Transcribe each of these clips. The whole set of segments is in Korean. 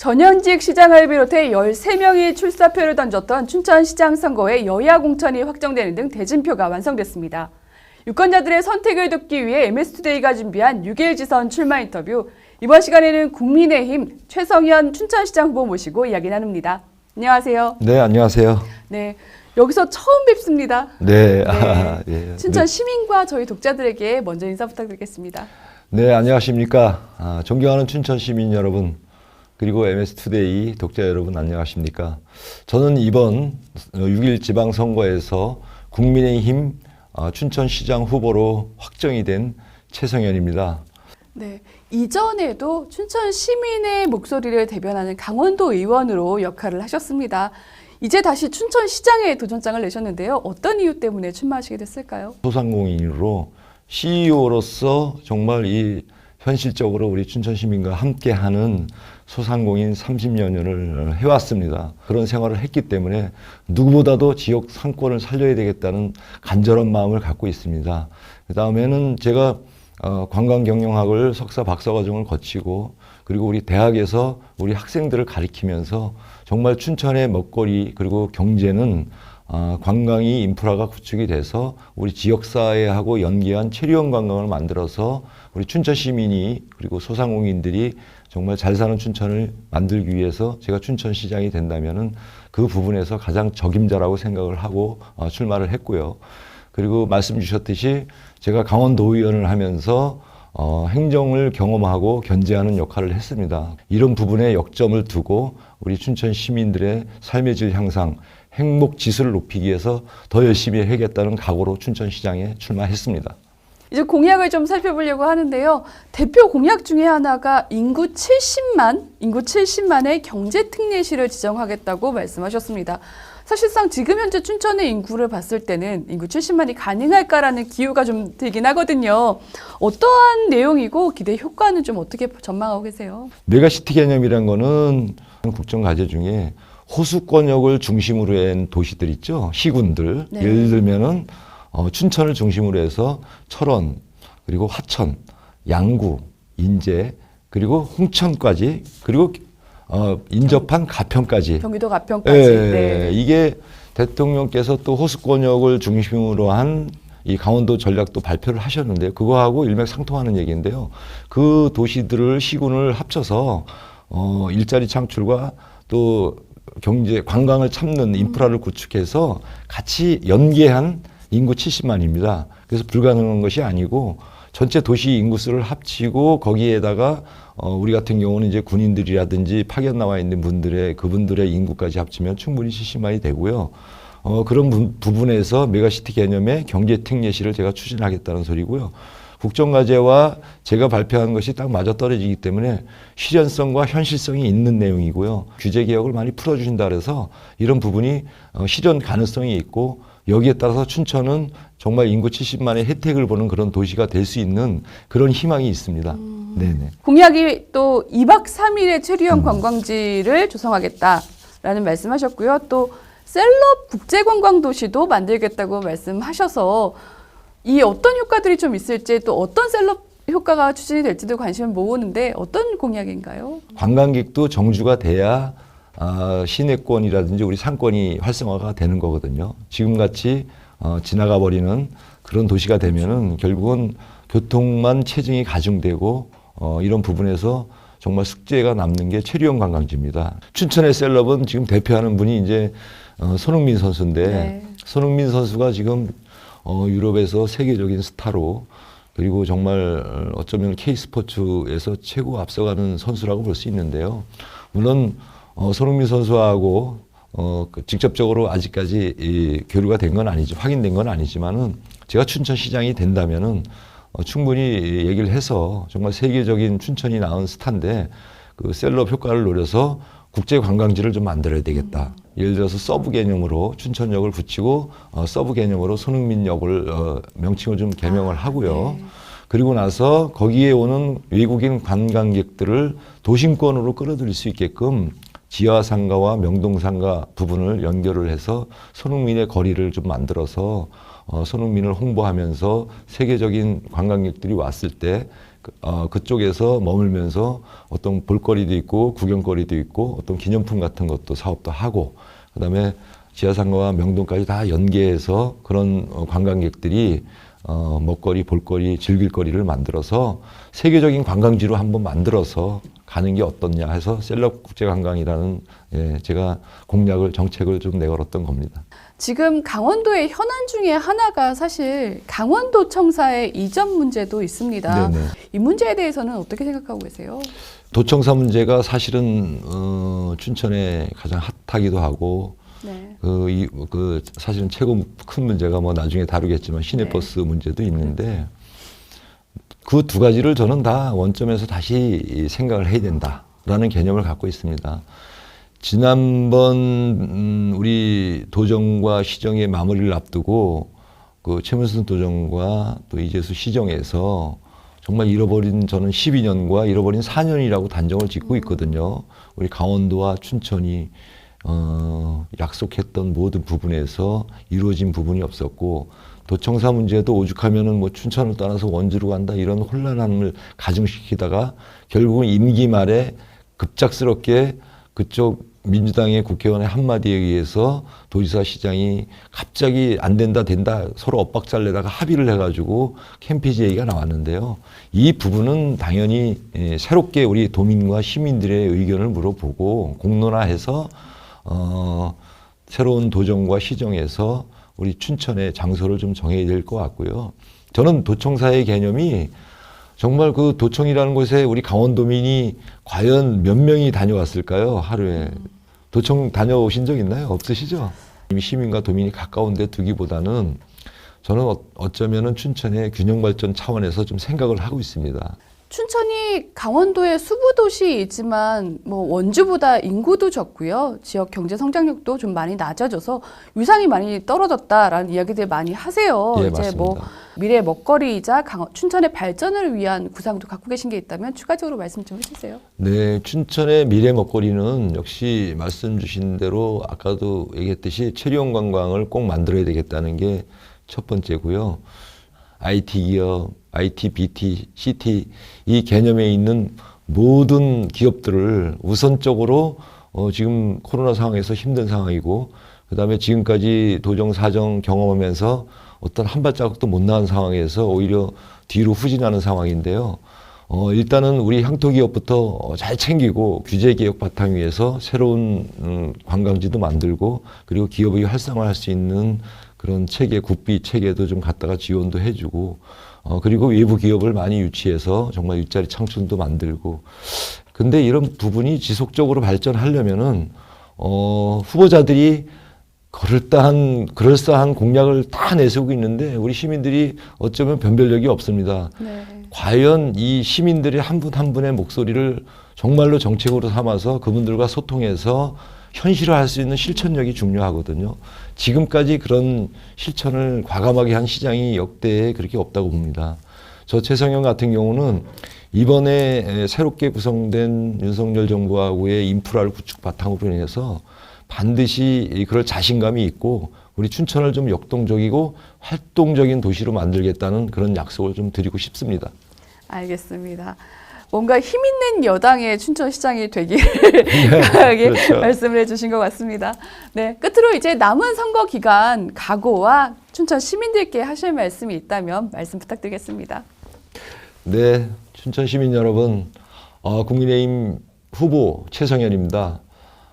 전현직 시장을 비롯해 13명이 출사표를 던졌던 춘천시장 선거에 여야 공천이 확정되는 등 대진표가 완성됐습니다. 유권자들의 선택을 돕기 위해 MS투데이가 준비한 6일 지선 출마 인터뷰. 이번 시간에는 국민의힘 최성현 춘천시장 후보 모시고 이야기 나눕니다. 안녕하세요. 네, 안녕하세요. 네. 여기서 처음 뵙습니다. 네, 네. 아, 예. 춘천 시민과 저희 독자들에게 먼저 인사 부탁드리겠습니다. 네, 안녕하십니까. 아, 존경하는 춘천 시민 여러분, 그리고 MS투데이 독자 여러분, 안녕하십니까. 저는 이번 6일 지방선거에서 국민의힘 아, 춘천시장 후보로 확정이 된 최성현입니다. 네. 이전에도 춘천 시민의 목소리를 대변하는 강원도 의원으로 역할을 하셨습니다. 이제 다시 춘천 시장에 도전장을 내셨는데요. 어떤 이유 때문에 출마하시게 됐을까요? 소상공인으로 CEO로서 정말 이 현실적으로 우리 춘천 시민과 함께하는 소상공인 30년을 해왔습니다. 그런 생활을 했기 때문에 누구보다도 지역 상권을 살려야 되겠다는 간절한 마음을 갖고 있습니다. 그 다음에는 제가 어, 관광경영학을 석사 박사 과정을 거치고 그리고 우리 대학에서 우리 학생들을 가리키면서 정말 춘천의 먹거리 그리고 경제는 아, 관광이 인프라가 구축이 돼서 우리 지역 사회하고 연계한 체류형 관광을 만들어서 우리 춘천 시민이 그리고 소상공인들이 정말 잘 사는 춘천을 만들기 위해서 제가 춘천 시장이 된다면은 그 부분에서 가장 적임자라고 생각을 하고 어, 출마를 했고요. 그리고 말씀 주셨듯이 제가 강원도의원을 하면서 어, 행정을 경험하고 견제하는 역할을 했습니다. 이런 부분에 역점을 두고 우리 춘천 시민들의 삶의 질 향상, 행복 지수를 높이기 위해서 더 열심히 해야겠다는 각오로 춘천시장에 출마했습니다. 이제 공약을 좀 살펴보려고 하는데요. 대표 공약 중에 하나가 인구 70만, 인구 70만의 경제 특례시를 지정하겠다고 말씀하셨습니다. 사실상 지금 현재 춘천의 인구를 봤을 때는 인구 70만이 가능할까라는 기우가 좀 들긴 하거든요. 어떠한 내용이고 기대 효과는 좀 어떻게 전망하고 계세요? 메가시티 개념이란 거는 국정 과제 중에 호수권역을 중심으로 한 도시들 있죠. 시군들. 네. 예를 들면은 어, 춘천을 중심으로 해서 철원, 그리고 화천, 양구, 인제, 그리고 홍천까지, 그리고 어, 인접한 가평까지. 경기도 가평까지. 예, 네. 이게 대통령께서 또 호수권역을 중심으로 한 이 강원도 전략도 발표를 하셨는데요. 그거하고 일맥상통하는 얘기인데요. 그 도시들을 시군을 합쳐서 어, 일자리 창출과 또 경제 관광을 참는 인프라를 구축해서 같이 연계한 인구 70만입니다. 그래서 불가능한 것이 아니고 전체 도시 인구수를 합치고 거기에다가 어, 우리 같은 경우는 이제 군인들이라든지 파견 나와 있는 분들의 그분들의 인구까지 합치면 충분히 70만이 되고요. 어, 그런 부, 부분에서 메가시티 개념의 경제 특례시를 제가 추진하겠다는 소리고요. 국정과제와 제가 발표한 것이 딱 맞아 떨어지기 때문에 실현성과 현실성이 있는 내용이고요. 규제 개혁을 많이 풀어주신다 그래서 이런 부분이 어, 실현 가능성이 있고 여기에 따라서 춘천은 정말 인구 70만의 혜택을 보는 그런 도시가 될 수 있는 그런 희망이 있습니다. 네네. 공약이 또 2박 3일의 체류형 음. 관광지를 조성하겠다라는 말씀하셨고요. 또 셀럽 국제 관광 도시도 만들겠다고 말씀하셔서 이 어떤 효과들이 좀 있을지 또 어떤 셀럽 효과가 추진이 될지도 관심을 모으는데 어떤 공약인가요? 관광객도 정주가 돼야 아, 시내권이라든지 우리 상권이 활성화가 되는 거거든요. 지금 같이 어, 지나가 버리는 그런 도시가 되면은 결국은 교통만 체증이 가중되고 어, 이런 부분에서 정말 숙제가 남는 게 체류형 관광지입니다. 춘천의 셀럽은 지금 대표하는 분이 이제 어, 손흥민 선수인데 네. 손흥민 선수가 지금 어, 유럽에서 세계적인 스타로 그리고 정말 어, 어쩌면 K 스포츠에서 최고 앞서가는 선수라고 볼 수 있는데요. 물론 어, 손흥민 선수하고 어, 그 직접적으로 아직까지 이 교류가 된 건 아니지 확인된 건 아니지만은 제가 춘천 시장이 된다면은 어, 충분히 얘기를 해서 정말 세계적인 춘천이 낳은 스타인데 그 셀럽 효과를 노려서 국제 관광지를 좀 만들어야 되겠다. 예를 들어서 서브 개념으로 춘천역을 붙이고 어, 서브 개념으로 손흥민역을 어, 명칭을 좀 개명을 하고요. 네. 그리고 나서 거기에 오는 외국인 관광객들을 도심권으로 끌어들일 수 있게끔 지하상가와 명동상가 부분을 연결을 해서 손흥민의 거리를 좀 만들어서 어, 손흥민을 홍보하면서 세계적인 관광객들이 왔을 때 그, 어, 그쪽에서 머물면서 어떤 볼거리도 있고 구경거리도 있고 어떤 기념품 같은 것도 사업도 하고 그다음에 지하상가와 명동까지 다 연계해서 그런 어, 관광객들이 어, 먹거리, 볼거리, 즐길거리를 만들어서 세계적인 관광지로 한번 만들어서 가는 게 어떻냐 해서 셀럽 국제관광이라는 예, 제가 공약을 정책을 좀 내걸었던 겁니다. 지금 강원도의 현안 중에 하나가 사실 강원도 청사의 이전 문제도 있습니다. 네네. 이 문제에 대해서는 어떻게 생각하고 계세요? 도청사 문제가 사실은 어, 춘천에 가장 핫하기도 하고 네. 그, 이, 그 사실은 최고 큰 문제가 뭐 나중에 다루겠지만 시내버스 문제도 있는데 그 두 가지를 저는 다 원점에서 다시 이 생각을 해야 된다라는 개념을 갖고 있습니다. 지난번 음, 우리 도정과 시정의 마무리를 앞두고 그 최문순 도정과 또 이재수 시정에서 정말 잃어버린 저는 12년과 잃어버린 4년이라고 단정을 짓고 있거든요. 우리 강원도와 춘천이 어, 약속했던 모든 부분에서 이루어진 부분이 없었고 도청사 문제도 오죽하면은 뭐 춘천을 떠나서 원주로 간다 이런 혼란함을 가중시키다가 결국은 임기 말에 급작스럽게 그쪽 민주당의 국회의원의 한마디에 의해서 도지사 시장이 갑자기 안 된다 된다 서로 엇박자를 내다가 합의를 해가지고 캠페인 얘기가 나왔는데요. 이 부분은 당연히 예, 새롭게 우리 도민과 시민들의 의견을 물어보고 공론화해서 어, 새로운 도정과 시정에서 우리 춘천의 장소를 좀 정해야 될 것 같고요. 저는 도청사의 개념이 정말 그 도청이라는 곳에 우리 강원도민이 과연 몇 명이 다녀왔을까요? 하루에. 도청 다녀오신 적 있나요? 없으시죠? 이미 시민과 도민이 가까운 데 두기보다는 저는 어- 어쩌면은 춘천의 균형 발전 차원에서 좀 생각을 하고 있습니다. 춘천이 강원도의 수부 도시이지만 뭐 원주보다 인구도 적고요. 지역 경제 성장력도 좀 많이 낮아져서 위상이 많이 떨어졌다라는 이야기들 많이 하세요. 예, 이제 뭐 맞습니다. 미래 먹거리이자 강원, 춘천의 발전을 위한 구상도 갖고 계신 게 있다면 추가적으로 말씀 좀 해주세요. 네, 춘천의 미래 먹거리는 역시 말씀 주신 대로 아까도 얘기했듯이 체리온 관광을 꼭 만들어야 되겠다는 게 첫 번째고요. IT 기업, IT, BT, CT 이 개념에 있는 모든 기업들을 우선적으로 어, 지금 코로나 상황에서 힘든 상황이고 그 다음에 지금까지 도정 사정 경험하면서 어떤 한 발자국도 못 나간 상황에서 오히려 뒤로 후진하는 상황인데요. 어, 일단은 우리 향토 기업부터 어, 잘 챙기고 규제 개혁 바탕 위에서 새로운 음, 관광지도 만들고 그리고 기업이 활성화할 수 있는 그런 체계, 국비 체계도 좀 갖다가 지원도 해주고 어, 그리고 외부 기업을 많이 유치해서 정말 일자리 창출도 만들고 근데 이런 부분이 지속적으로 발전하려면은 어, 후보자들이 그럴듯한 그럴싸한 공약을 다 내세우고 있는데 우리 시민들이 어쩌면 변별력이 없습니다. 네. 과연 이 시민들의 한 분한 분의 목소리를 정말로 정책으로 삼아서 그분들과 소통해서 현실화할 수 있는 실천력이 중요하거든요. 지금까지 그런 실천을 과감하게 한 시장이 역대에 그렇게 없다고 봅니다. 저 최성현 같은 경우는 이번에 새롭게 구성된 윤석열 정부하고의 인프라를 구축 바탕으로 인해서 반드시 그럴 자신감이 있고 우리 춘천을 좀 역동적이고 활동적인 도시로 만들겠다는 그런 약속을 좀 드리고 싶습니다. 알겠습니다. 뭔가 힘 있는 여당의 춘천시장이 되기를 강하게 그렇죠. 말씀을 해주신 것 같습니다. 네, 끝으로 이제 남은 선거 기간 각오와 춘천 시민들께 하실 말씀이 있다면 말씀 부탁드리겠습니다. 네, 춘천 시민 여러분, 어, 국민의힘 후보 최성현입니다.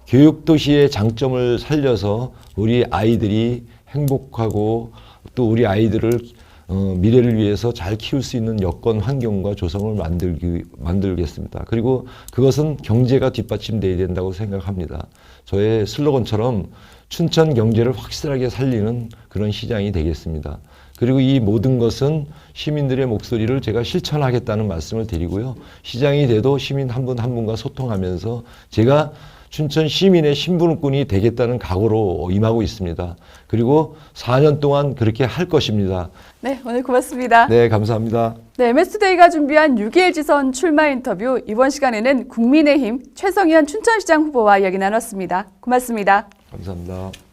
교육도시의 장점을 살려서 우리 아이들이 행복하고 또 우리 아이들을 어, 미래를 위해서 잘 키울 수 있는 여건 환경과 조성을 만들기, 만들겠습니다. 그리고 그것은 경제가 뒷받침돼야 된다고 생각합니다. 저의 슬로건처럼 춘천 경제를 확실하게 살리는 그런 시장이 되겠습니다. 그리고 이 모든 것은 시민들의 목소리를 제가 실천하겠다는 말씀을 드리고요. 시장이 돼도 시민 한 분한 분과 소통하면서 제가 춘천 시민의 신분꾼이 되겠다는 각오로 임하고 있습니다. 그리고 4년 동안 그렇게 할 것입니다. 네, 오늘 고맙습니다. 네, 감사합니다. 네, MS데이가 준비한 6.21 지선 출마 인터뷰 이번 시간에는 국민의힘 최성현 춘천시장 후보와 이야기 나눴습니다. 고맙습니다. 감사합니다.